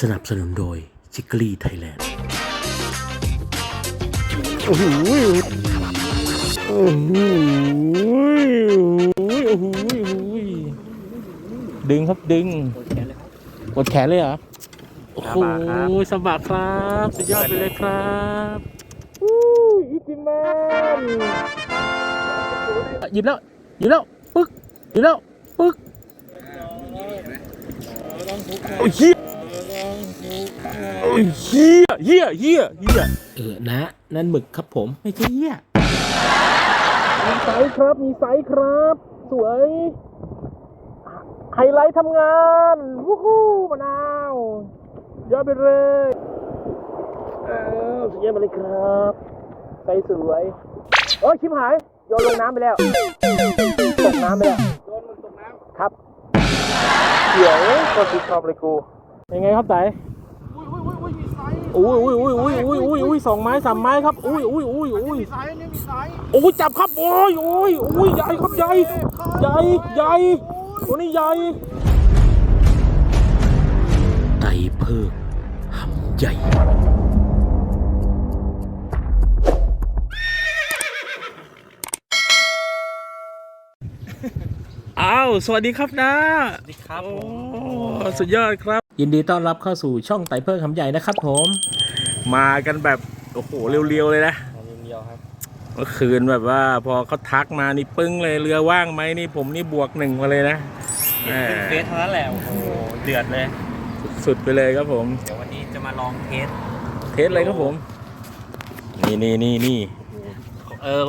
สนับสนุนโดยชิคกลีไทยแลนด์โอ้โหโอ้โหโอ้โหดึงครับดึงกดแขนเลยเหรอ โอ้โหสบักครับสุดยอดไปเลยครับอู้อิจิแมนหยิบแล้วหยิบแล้วปึ๊กหยิบแล้วปึ๊กโอ้ย เฮียโอ้ยเฮียเฮียเฮียเฮียเออนะ นั่นหมึกครับผม ไม่ใช่เฮียมีไซส์ครับ มีไซส์ครับ สวย ไฮไลท์ทำงานวู้ฮู้มะนาวยอดไปเลยเออสุดยอดมาเลยครับไซส์สวยโอ้ยชิมหายโยนลงน้ำไปแล้ว ตกน้ำไปแล้วโยนมึงตกน้ำ ครับเดี๋ยวกดติดขอบเลยกู ยังไงครับไต อุ้ยอุ้ยอุ้ยอุ้ยอุ้ยอุ้ยอุ้ยสองไม้สามไม้ครับอุ้ยอุ้ยอุ้ยอุ้ยสายนี่มีสายโอ้ยจับครับโอ้ยโอ้ยโอ้ยใหญ่ครับใหญ่ใหญ่ใหญ่ตัวนี้ใหญ่ไตเพิ่มหำใหญ่อ้าวสวัสดีครับนะสวัสดีครับโอ้สุดยอดครับ ยินดีต้อนรับเข้าสู่ช่องไต่เพิ่งคำใหญ่นะครับผม มากันแบบ โอ้โห เรียวๆเลยนะเดียวครับ เมื่อคืนแบบว่าพอเขาทักมานี่ปึ้งเลยเรือว่างไหมนี่ผมนี่บวกหนึ่งมาเลยนะแหมเทสเท่านั้นแหละ โอ้โห เดือดเลย สุดไปเลยครับผม เดี๋ยววันนี้จะมาลองเทส เทสเลยครับผม นี่นี่นี่นี่เออ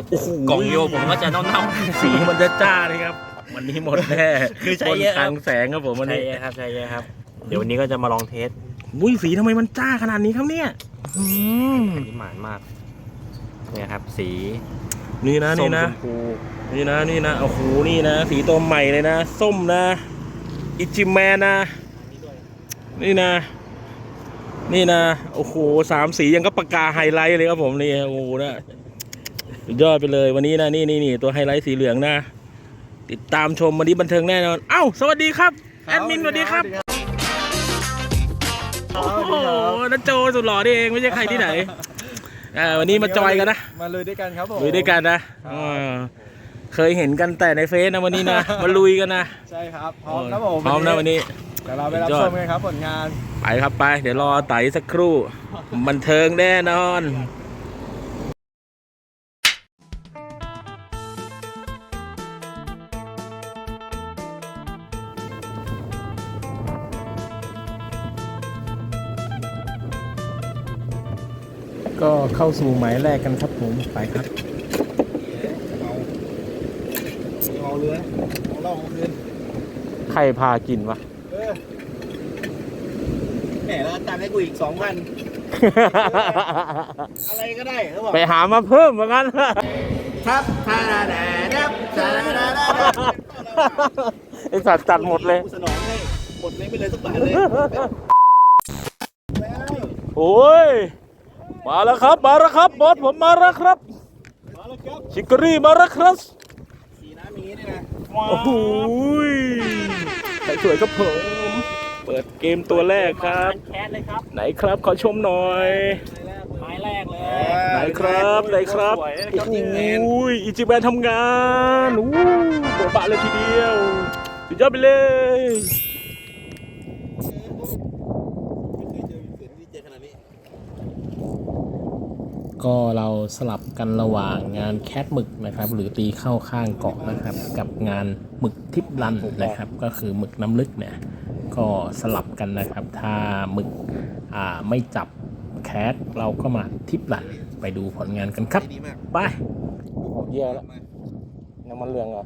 กล่องโยผมก็จะเน่าสีมันจะจ้าเลยครับ วันนี้หมดแน่คือใช้เยอะบนทางแสงครับผมๆวันใช่นี้ครับใช่ครับ เดี๋ยววันนี้ก็จะมาลองเทสอุ้ยสีทำไมมันจ้าขนาดนี้ครับเนี่ยอืมอันนี้หมานมาก เนี่ยครับ สี นี่นะส้นี่มนะชมพูนี่นะนี่นะโอ้โหนี่นะ สีตัวใหม่เลยนะส้มนะ อิจิแมนนะ นี่นะ นี่นะโอ้โหสามสียังก็ปากกาไฮไลท์เลยครับผมนี่โอ้โหนะสุดยอดไปเลยวันนี้นะนี่นี่นี่ตัวไฮไลท์สีเหลืองนะ ติดตามชมวันนี้บันเทิงแน่นอน เอ้า สวัสดีครับ แอดมินสวัสดีครับ โอ้โหนันโจสุดหล่อนี่เองไม่ใช่ใครที่ไหนอ่าวันนี้มาจอยกันนะมาเลยด้วยกันครับผมลุยด้วยกันนะอ่าเคยเห็นกันแต่ในเฟซนะวันนี้นะมาลุยกันนะใช่ครับพร้อมครับผมพร้อมนะวันนี้เดี๋ยวเราไปรับสุดยอดชมกันครับผลงานไปครับไป เดี๋ยวรอไต่สักครู่ บันเทิงแน่นอน เข้าสู่หมายแรกกันครับผมไปครับเอาเรือเอาเหล่าเอาคืนใครพากินวะเออแหมแล้วตังค์ให้กูอีกสองพันอะไรก็ได้เขาบอกไปหามาเพิ่มเหมือนกันครับทาราดาดับทาราดาดับไอสัตว์จัดหมดเลยกูสนองให้หมดเลยไม่เลยสักบาทเลยโอ้ย มาแล้วครับ มาแล้วครับบอสผมมาแล้วครับ มาแล้วครับชิคกรีมาแล้วครับสีน้ำอย่างนี้นี่นะโอ้โหยใส่สวยครับผม เปิดเกมตัวแรกครับ แคสเลยครับ ไหนครับขอชมหน่อยไม้แรกเลยไหนครับไหนครับสวยเลยคโอ้รับโหจิงแมนยอิจิแมนทำงานอู้โบบะเลยทีเดียวสุดยอดไปเลย ก็เราสลับกันระหว่างงานแคทหมึกนะครับ หรือตีเข้าข้างเกาะนะครับ กับงานหมึกทิพลันนะครับ ก็คือหมึกน้ำลึกเนี่ยก็สลับกันนะครับ ถ้าหมึกอ่าไม่จับแคทเราก็มาทิพลันไปดูผลงานกันครับ ไปผมเยี่ยวแล้วน้ำมันเรืองเหรอ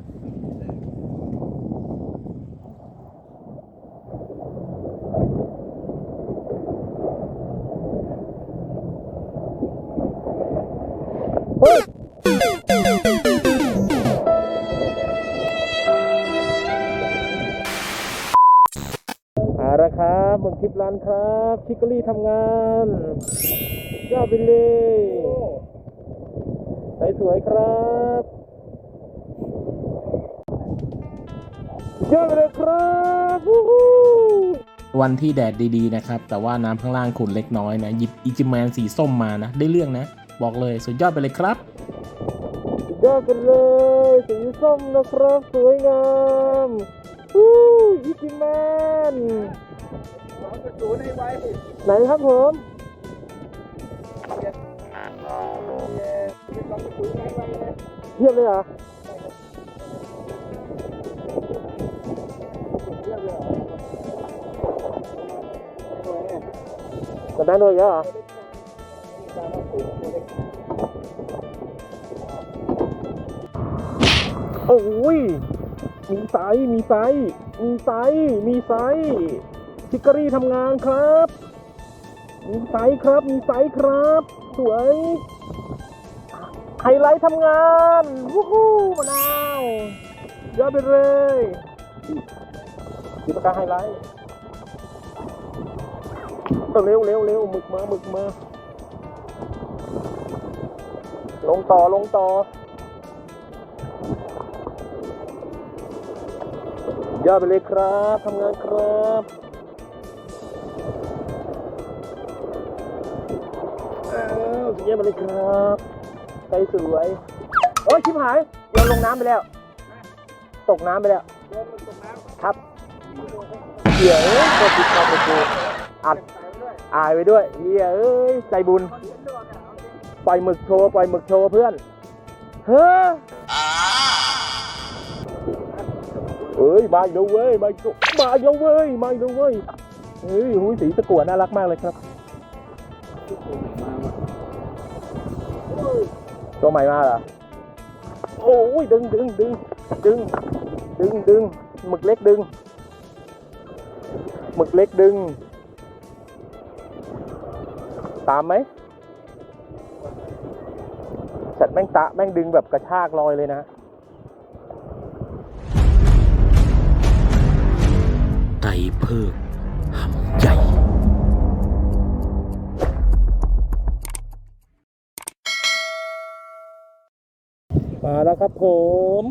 รับหมึกทิพลันครับชิคกลี่ทำงานยอดไปเลยใสสวยครับยอดไปเลยครับวู้ฮู้วันที่แดดดีๆนะครับ แต่ว่าน้ำข้างล่างขุ่นเล็กน้อยนะหยิบอิจิแมนสีส้มมานะ ได้เรื่องนะ บอกเลยสุดยอดไปเลยครับสุดยอดกันเลยสีส้มนะครับ สวยงามวู้อิจิแมน ไหนครับผมเทียบเลยเหรอกดได้เลยเหรอโอ้ยมีไซมีไซมีไซมีไซ ส์พิกกอรี่ทำงานครับ มีไซส์ครับ มีไซส์ครับ สวยไฮไลท์ทำงานวู้ฮู้มะนาว ยอดไปเลยดีปากกาไฮไลท์เอาเร็วเร็วเร็วหมึกมาหมึกมาลงต่อลงต่อยอดไปเลยครับทำงานครับาวสุดยอดไปเลยครับใจสวย โอ้ยชิบหายโยนลงน้ำไปแล้ว ตกน้ำไปแล้วครับเดี๋ยวกดติดคอมไปกูอัดอายไปด้วยเฮียเอ้ยใจบุญ ปล่อยหมึกโชว์ ปล่อยหมึกโชว์เพื่อน เฮ้อเอ้ยมาอีกแล้วเว้ย มาอีกแล้วมาอีกแล้วเว้ย มาอีกแล้วเว้ยเฮ้ยหุยสีตะกั่วน่ารักมากเลยครับ ตัวใหม่มาเหรอ โอ้ยดึงดึงดึงดึงดึงดึงหมึกเล็กดึงหมึกเล็กดึง ตามไหมสัตว์แม่งตะแม่งดึงแบบกระชากลอยเลยนะไตเพิก ครับผม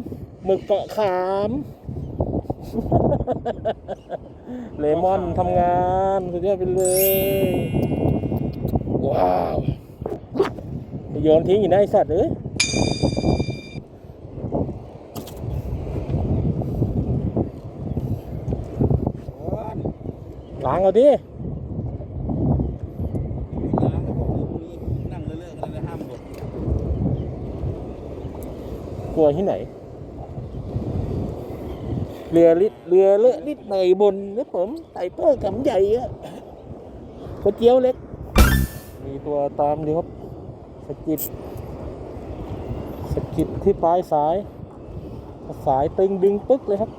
หมึกเกาะขาม เลมอนทำงานสุดยอดไปเลย ว้าวโยนทิ้งอยู่นะไอสัตว์เอ้ยล้างเอาดิ นั่งเลื่อนๆกันเลยห้ามกด กลัวที่ไหน เรือลิดเรือเลอะลิดหนบนนะผมไต่เปอร์กำใหญ่อะก๋วยเจียวเล็ก มีตัวตามดีครับสกิดสกิดที่ปลายสาย สายตึงดึงปึ๊กเลยครับ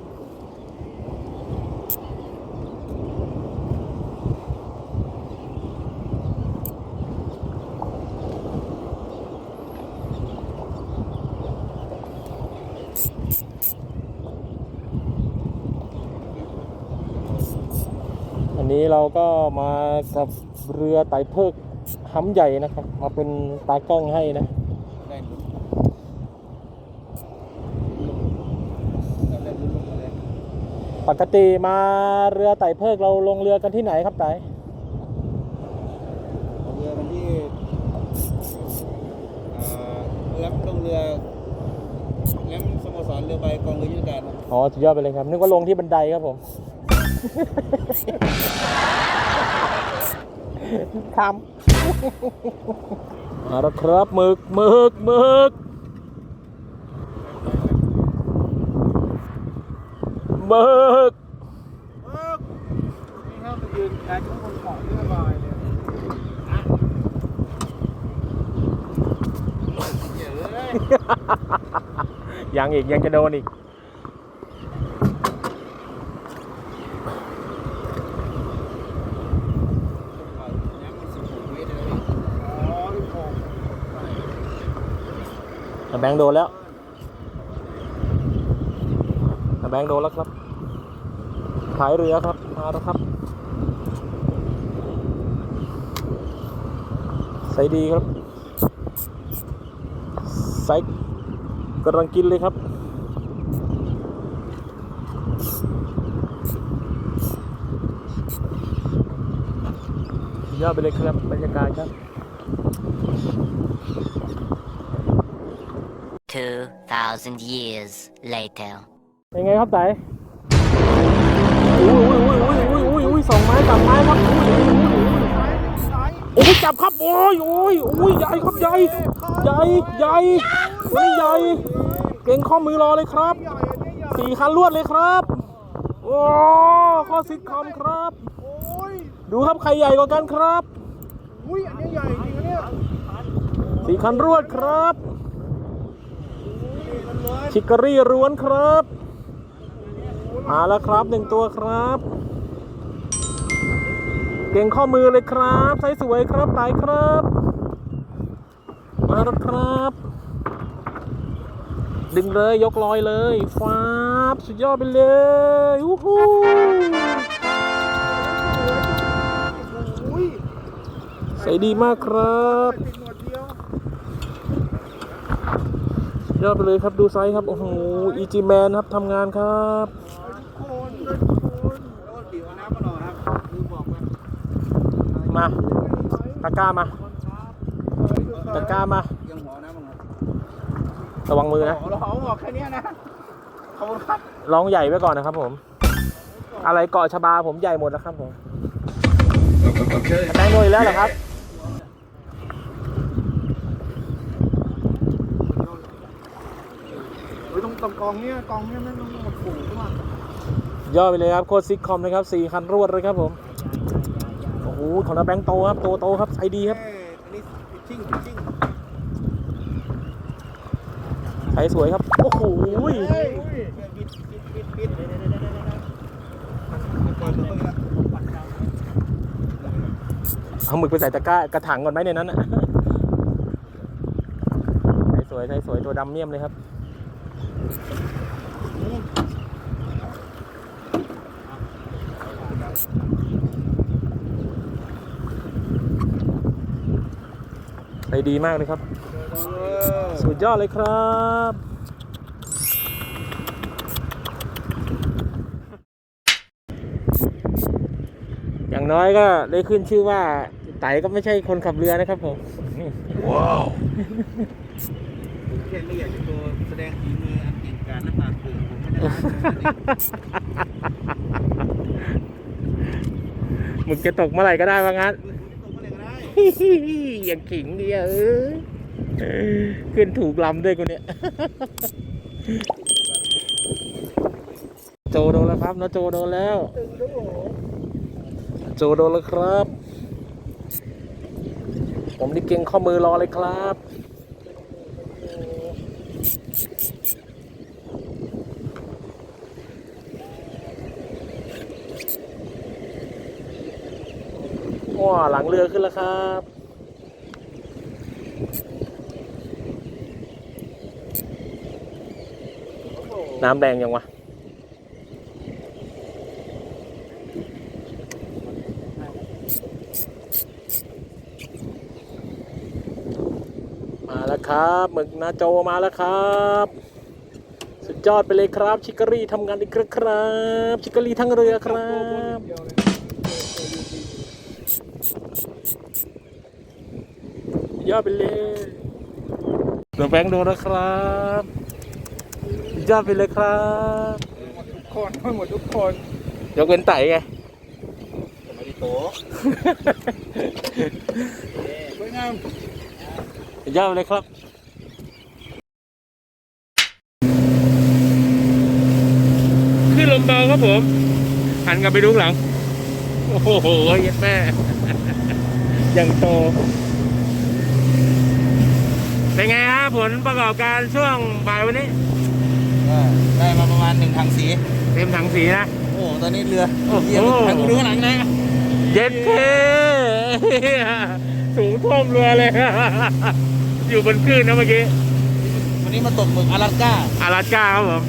นนี้เราก็มากับเรือไต่เพิกห้ำใหญ่นะครับ มาเป็นตากล้องให้นะได้ลุ้นได้ลุ้นลงมาเลยปกติมาเรือไต่เพิกเราลงเรือกันที่ไหนครับไต่เรือมันที่อ่าแลมลงเรือแลมสโมสรเรือใบกองเรือยุทธการครับอ๋อสุดยอดไปเลยครับ นึกว่าลงที่บันไดครับผม ทำมาแล้วครับหมึกหมึกหมึกหมึกนี่ครับไปยืนแข่งบนเกาะที่ระบายเลยเดี๋ยวเลยยังอีกยังจะโดนอีก น้ำมันสิบหกเมตรเลยอ๋อที่โป่ง แบงค์โดนแล้วแบงค์โดนแล้วครับท้ายเรือครับ มาแล้วครับ ใส่ดีครับ ใส่กำลังกินเลยครับยอดไปเลยครับบรรยากาศครับ 2,000 years later. เป็นไงครับไต่อุ้ยอุ้ยอุ้ยอุ้ยอุ้ยอุ้ยสองไม้สามไม้ครับอุ้ยอุ้ยอุ้ยโอ้ยจับครับโอ้ยโอ้ยอุ้ยใหญ่ครับใหญ่ใหญ่ใหญ่อุ้ยใหญ่เก่งข้อมือรอเลยครับสี่คันรวดเลยครับ โอ้ข้อซิทคอมครับ ดูครับใครใหญ่กว่ากันครับอุ้ยอันนี้ใหญ่จริงนะเนี่ยสี่คันรวดครับ ชิคกรี่ร้วนครับ มาแล้วครับหนึ่งตัวครับ เก่งข้อมือเลยครับใสสวยครับไตครับ มาแล้วครับ ดึงเลยยกลอยเลยฟ้าบสุดยอดไปเลยอู้หูใส่ดีมากครับ ติดหนวดเดียวย อดไปเลยครับดูไซส์ครับ โอ้โหอีจีแมนครับทำงานครับโคนเลยโคนโอ้ดิวเอาน้ำมาหน่อยครับลืมบอกไปมาตะกร้ามาตะกร้ามายังหัวน้ำมาหน่อยระวังมือนะโอ้เราเอาออกแค่เนี้ยนะขอบคุณครับลองใหญ่ไว้ก่อนนะครับผม อะไรเกาะชบาผมใหญ่หมดแล้วครับผมแตงโมอีกแล้วเหรอครับ เฮ้ยตรงตรง กองเนี้ยกองเนี้ยไม่ต้องมาขู่ขึ้นมาย่อไปเลยครับโคตรซิกคอมนะครับสี่คันรวดเลยครับผมโอ้โหของน้าแบงค์โตครับโตโตครับไซส์ดีครับเอ้ยอันนี้ชิ่งชิ่งไซส์สวยครับโอ้โหเฮ้ยปิดปิดปิดปิดเปิดเปิดแล้วเอาหมึกไปใส่ตะกร้ากระถางก่อนไหมในนั้นอะไซส์สวยไซส์สวยตัวดำเมี่ยมเลยครับ ไซส์ดีมากเลยครับ สุดยอดเลยครับอย่างน้อยก็ได้ขึ้นชื่อว่าไต่ก็ไม่ใช่คนขับเรือนะครับผมแค่ไม่อยากจะตัวแสดงฝีมือ อันะปาดเปรื่อผมไม่ได้มึงจะตกเมื่อไหร่ก็ได้ว่างั้นตรงก็เลยก็ได้อย่างขิงเดียเอ้ยขึ้นถูกลำด้วยกูเนี่ย โจโดนแล้วครับนะโจโดนแล้ว โจโดนแล้วครับ ผมนี่เก่งข้อมือรอเลยครับ ว้าหลังเรือขึ้นแล้วครับน้ำแดงยังวะ มาแล้วครับหมึกนาโจมาแล้วครับ สุดยอดไปเลยครับ ชิคกรี่ทำงานอีกแล้วครับ ชิคกรี่ทั้งเรือครับ อดไปเลยเดี๋ยวแบงค์โดนนะครับยอดไปเลยครับคนทั้งหมดทุกคนยกเว้นไต่ไงไม่ได้โตสวยงามยอดไปเลยครับขึ้นลมเบาครับผมหันกลับไปดูข้างหลัง โอ้โหเยัดแม่ยังโต เป็นไงฮะผลประกอบการช่วงบ่ายวันนี้ได้มาประมาณหนึ่งถังสี เต็มถังสีนะ โอ้ ตอนนี้เรือโอ้โห เยี่ยมถังกูดูข้างหลังนะเย็ดเคสูงท่วมเรือเลย อยู่บนคลื่นนะเมื่อกี้วันนี้มาตกหมึกอลาสก้าอาราก้าครับผม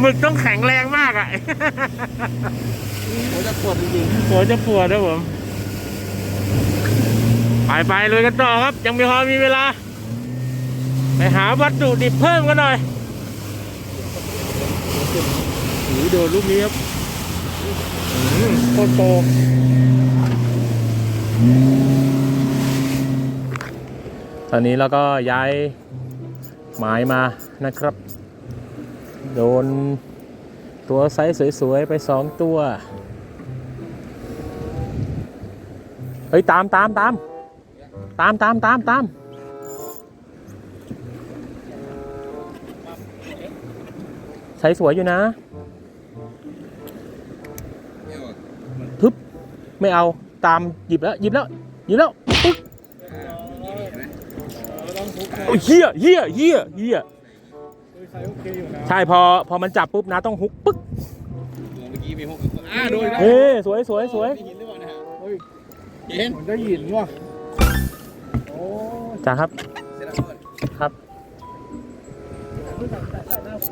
หมึกต้องแข็งแรงมากอะ โอ้จะปวดจริงหัวจะปวดนะผม ไปไปๆเลยกันต่อครับ ยังมีพอมีเวลา ไปหาวัตถุดิบเพิ่มกันหน่อยหูโดนลูกนี้ครับโคตรโตตอนนี้เราก็ย้ายหมายมานะครับ โดนตัวไซส์สวยๆ ไปสองตัว เฮ้ย ตามตามตามตามตามตามตาม ไซส์สวยอยู่นะทึบไม่เอาตามหยิบแล้วหยิบแล้วหยิบแล้วปึ๊กโอ้ยเฮียเฮียเฮียเฮียใส่โอเคอยู่นะใช่พอพอมันจับปุ๊บนะต้องฮุกปึ๊กเมื่อกี้มีหกอ่าโดยเฮ้สวยสวยสวยหินหรือเปล่านะฮะเฮ้ยเห็นมันได้ยินว่ะโอ้จ้าครับเสร็จแล้วก่อนครับ ม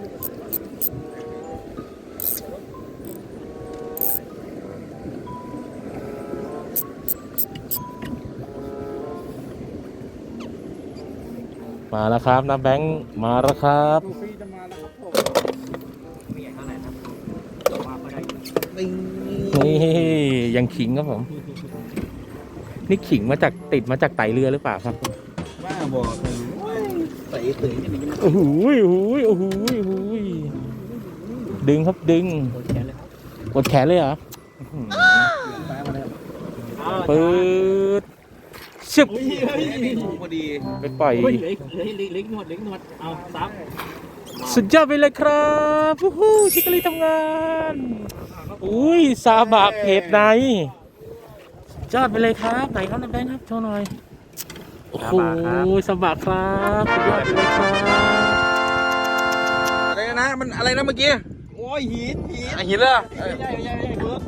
าแล้วครับน้ำแบงค์มาแล้วครับดูฟรีจะมาแล้วครับผมไม่ใหญ่เท่าไหร่ครับแต่ว่าก็ได้ติ้งนี่ยังขิงครับผม นี่ขิงมาจากติดมาจากไตเรือหรือเปล่าครับบ้าบอกเลยใส่เตยกันอย่างนี้ โอ้โหโอ้โหโอ้โหโอ้โหดึงครับดึงโดนแขนเลยครับกดแขนเลยเหรออื้อหือตายมาแล้วอ้าวปืดชึบพอดีไปปล่อยเฮ้ยเหล็กเหล็กเหล็กเหล็กหนวดเหล็กหนวดเอาซับสุดยอดไปเลยครับวู้ฮู้ชิคกี้พายทำงานอุ้ยซาบะเพจไหนสุดยอดไปเลยครับไหนครับน้ำแบงค์ครับโชว์หน่อย โอ้โหซาบะครับสุดยอดไปเลยครับอะไรนะมันอะไรนะเมื่อกี้โอ้ยหินหินหินเลยใหญ่ใหญ่ใหญ่เบิร์ด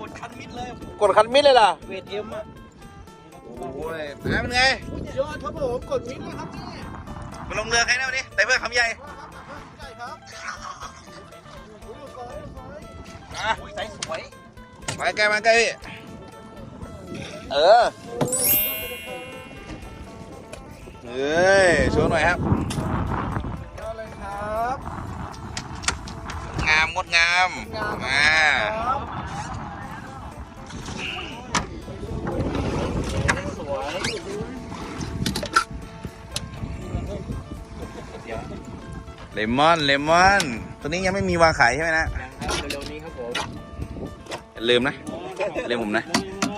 กดคันมิดเลยกดคันมิดเลยล่ะเวทเอ็มอะโอ้ยน้ำเป็นไงยอดครับผมกดมิดเลยครับนี่มาลงเรือใครนะวันนี้แต่เพื่อคำใหญ่ใช่ครับอะใส่สวยมาใกล้มาใกล้พี่เออ เฮ้ยโชว์หน่อยครับยอดเลยครับงามงดงามมาครับเลมอนเลมอนตัวนี้ยังไม่มีวางขายใช่ไหมนะเร็วๆนี้ครับผมอย่าลืมนะลืมผมนะ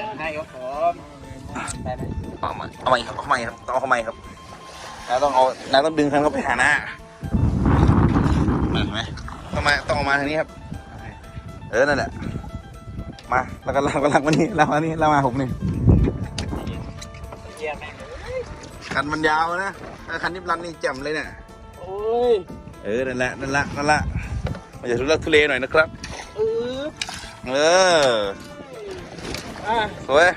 จัดให้ครับผมเอามาเอามาอีกครับเอามาอีกครับต้องเอาเข้ามาอีกครับ น้าต้องเอาน้าต้องดึงคันเข้าไปหาหน้าเห็นไหมต้องมาต้องเออกมาทางนี้ครับ เออนั่นแหละ มาแล้วก็ลากก็ลากมานี่ลากมานี่ลากมาผมนี่เยี่ยมแม่งคันมันยาวนะถ้าคันนี้รันนี่แจ่มเลยเนี่ยโอ้ยเออนั่นแหละนั่นแหละนั่นแหละมันจะทุลักทุเลหน่อยนะครับ เออเอออะสวย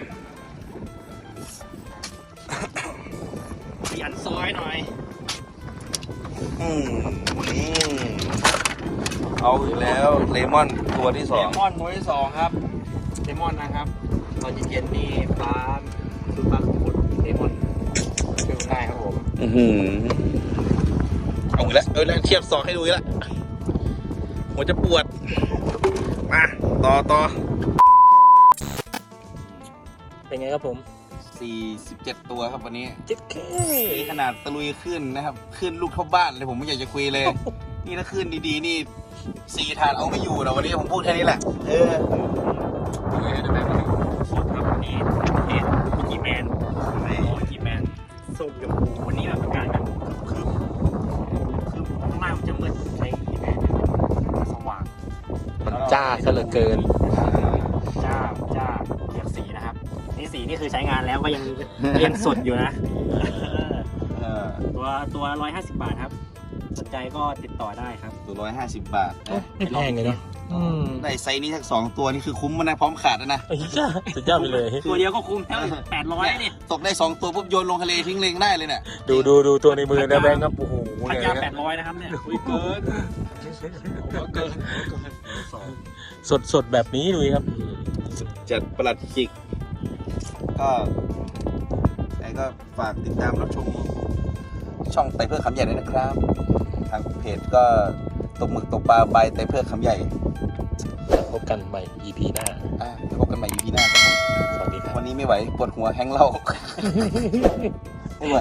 อืมนี่เอาอีกแล้วเลมอนตัวที่สเลองมอนตัวที่สองครับเลมอนนะครับ ตอนเย็นๆนี่ปลาคือปลาขุดเลมอนคือได้ครับผมอือหือเอาอีกแล้วเอาอีกแล้วเทียบศอกให้ดูอีกแล้วหัวจะปวดมาต่อต่อเป็นไงครับผม 47 ตัวครับวันนี้จิ๊ดแค่นี่ขนาดตะลุยขึ้นนะครับขึ้นลูกเท่าบ้านเลยผมไม่อยากจะคุยเลย นี่ถ้าขึ้นดีๆนี่สี่ถาดเอาไม่อยู่นะวันนี้ผมพูดแค่นี้แหละ เออสดครับวันนี้เอ็ดกีแมนโอ้กีแมนส้มกับวันนี้แบบอากาศแบบคือคือข้างล่างมันจะมืดใช้กีแมนสว่างมันจ้าซะเหลือเกินจ้าจ้าเรียกสี นะครับนี่สีนี่คือใช้งานแล้วก็ยังก็ยังสดอยู่นะ เออตัวตัวร้อยห้าสิบบาทครับ สนใจก็ติดต่อได้ครับ ตัวร้อยห้าสิบบาทนะไม่แพงเลยเนาะอืมได้ไซส์นี้ทั้งสองตัวนี่คือคุ้มมันนะพร้อมขาดแล้วนะไอ้เหี้ยสุดยอดไปเลย ตัวเดียวก็คุ้มแล้วแปดร้อยนี่ตกได้สองตัวปุ๊บโยนลงทะเลทิ้งเลงได้เลยเนี่ยดูดูดูตัวในมือนะแบงค์ครับโอ้โหพันเนี่ยยาแปดร้อยนะครับเนี่ยอุ้ยเกินเกินสดสดแบบนี้ดูดิครับ จัดประหลัดจิก ก็ใครก็ฝากติดตามรับชมช่องไตเพื่อคำใหญ่ด้วยนะครับ ทางเพจก็ตกหมึกตกปลาใบไตเพื่อคำใหญ่พบกันใหม่ EP หน้าอะเดี๋ยวพบกันใหม่ EP หน้าครับผมสวัสดีครับ วันนี้ไม่ไหวปวดหัวแห้งเหล้าไม่ไหว